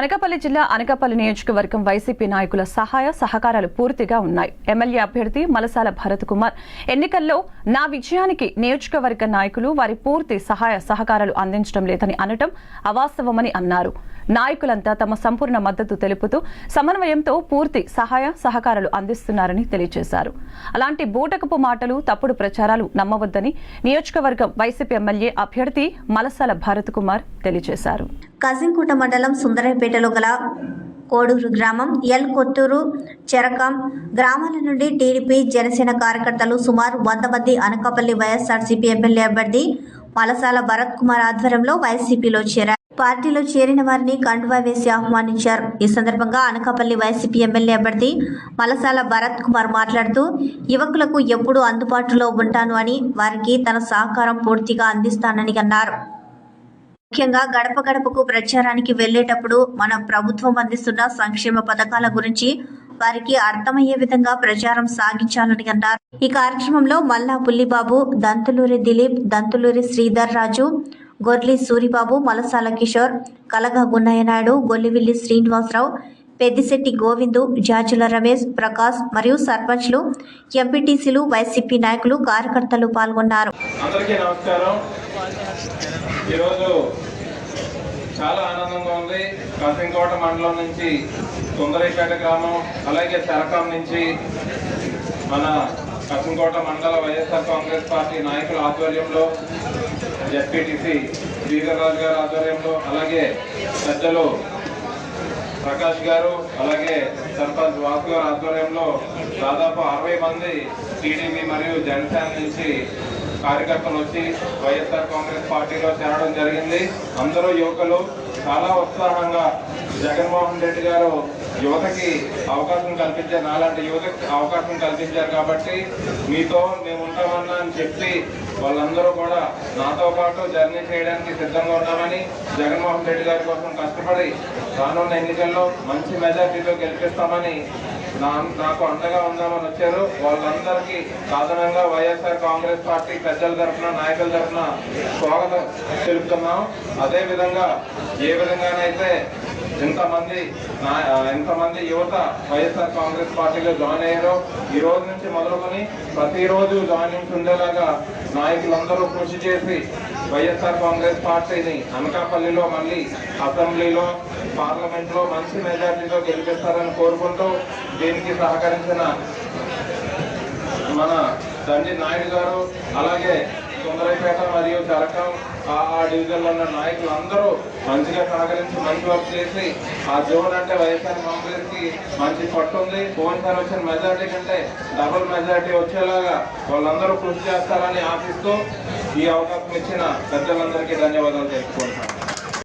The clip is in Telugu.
అనకాపల్లి జిల్లా అనకాపల్లి నియోజకవర్గం వైసీపీ నాయకుల సహాయ సహకారాలు పూర్తిగా ఉన్నాయి. ఎమ్మెల్యే అభ్యర్థి మలసాల భరత్ కుమార్. ఎన్నికల్లో నా విజయానికి నియోజకవర్గ నాయకులు వారి పూర్తి సహాయ సహకారాలు అందించడం లేదని అనటం అవాస్తవమని అన్నారు. నాయకులంతా తమ సంపూర్ణ మద్దతు తెలుపుతూ సమన్వయంతో పూర్తి సహాయ సహకారాలు అందిస్తున్నారని తెలియజేశారు. అలాంటి బూటకపు మాటలు తప్పుడు ప్రచారాలు నమ్మవద్దని నియోజకవర్గం వైసీపీ ఎమ్మెల్యే అభ్యర్థి మలసాల భరత్ కుమార్ తెలియజేశారు. కజింకుట మండలం సుందరపేటలో గల కోడూరు గ్రామం ఎల్ కొత్తూరు చెరకం గ్రామాల నుండి టీడీపీ జనసేన కార్యకర్తలు సుమారు వంద మంది అనకాపల్లి వైఎస్ఆర్సీపీ ఎమ్మెల్యే అభ్యర్థి మలసాల భరత్ కుమార్ ఆధ్వర్యంలో వైసీపీలో చేరారు. పార్టీలో చేరిన వారిని కండువా వేసి ఆహ్వానించారు. ఈ సందర్భంగా అనకాపల్లి వైసీపీ ఎమ్మెల్యే అభ్యర్థి మలసాల భరత్ కుమార్ మాట్లాడుతూ యువకులకు ఎప్పుడూ అందుబాటులో ఉంటాను అని వారికి తన సహకారం పూర్తిగా అందిస్తానని అన్నారు. ముఖ్యంగా గడప గడపకు ప్రచారానికి వెళ్ళేటప్పుడు మన ప్రభుత్వం అందిస్తున్న సంక్షేమ పథకాల గురించి వారికి అర్థమయ్యే విధంగా ప్రచారం సాగించాలని అన్నారు. ఈ కార్యక్రమంలో మల్లా పుల్లిబాబు దంతులూరి దిలీప్ దంతులూరి శ్రీధర్ రాజు గొర్లి సూరిబాబు మలసాల కిషోర్ కలగ గున్నయ్య నాయుడు గొల్లివిల్లి శ్రీనివాసరావు పెద్దిశెట్టి గోవిందు జాజుల రమేష్ ప్రకాష్ మరియు సర్పంచ్లు ఎంపీటీసీలు వైసీపీ నాయకులు కార్యకర్తలు పాల్గొన్నారు. అందరికీ నమస్కారం. ఈరోజు చాలా ఆనందంగా ఉంది. కసింకోట మండలం నుంచి సుందరిపేట గ్రామం అలాగే శరకం నుంచి మన కసింకోట మండల వైఎస్ఆర్ కాంగ్రెస్ పార్టీ నాయకుల ఆధ్వర్యంలో జడ్పీటీసీ శ్రీధర్రాజు గారి ఆధ్వర్యంలో అలాగే పెద్దలు ప్రకాష్ గారు అలాగే సర్పంచ్ వాసు గారు ఆధ్వర్యంలో దాదాపు అరవై మంది టీడీపీ మరియు జనసేన నుంచి కార్యకర్తలు వచ్చి వైఎస్ఆర్ కాంగ్రెస్ పార్టీలో చేరడం జరిగింది. అందరూ యువకులు. చాలా ఉత్సాహంగా జగన్మోహన్ రెడ్డి గారు యువతకి అవకాశం కల్పించారు నాలాంటి యువతకి అవకాశం కల్పించారు కాబట్టి మీతో మేము ఉంటామన్నా అని చెప్పి వాళ్ళందరూ కూడా నాతో పాటు జర్నీ చేయడానికి సిద్ధంగా ఉన్నామని జగన్మోహన్ రెడ్డి గారి కోసం కష్టపడి రానున్న ఎన్నికల్లో మంచి మెజార్టీతో గెలిపిస్తామని నా నాకు అండగా ఉందామని వచ్చారు. వాళ్ళందరికీ సాధారణంగా వైఎస్ఆర్ కాంగ్రెస్ పార్టీ పెద్దల తరఫున నాయకుల తరఫున స్వాగతం తెలుపుతున్నాం. అదేవిధంగా ఏ విధంగానైతే ఎంతమంది నా ఎంతమంది యువత వైఎస్ఆర్ కాంగ్రెస్ పార్టీలో జాయిన్ అయ్యారో ఈ రోజు నుంచి మొదలుకొని ప్రతిరోజు జాయినింగ్స్ ఉండేలాగా నాయకులందరూ కృషి చేసి వైఎస్ఆర్ కాంగ్రెస్ పార్టీని అనకాపల్లిలో మళ్ళీ అసెంబ్లీలో పార్లమెంట్లో మంచి మెజార్టీలో గెలిపిస్తారని కోరుకుంటూ దీనికి సహకరించిన మన దండి నాయుడు గారు అలాగే సుందరైపేట మరియు చరకం ఆ ఆ డివిజన్లో ఉన్న నాయకులు అందరూ మంచిగా సహకరించి మంచి వర్క్ చేసి ఆ జోన్ అంటే వైఎస్ఆర్ కాంగ్రెస్కి మంచి పట్టు ఉంది. పోయినసారి వచ్చిన మెజార్టీ కంటే డబుల్ మెజార్టీ వచ్చేలాగా వాళ్ళందరూ కృషి చేస్తారని ఆశిస్తూ ఈ అవకాశం ఇచ్చిన పెద్దలందరికీ ధన్యవాదాలు తెలుపుకుంటున్నాను.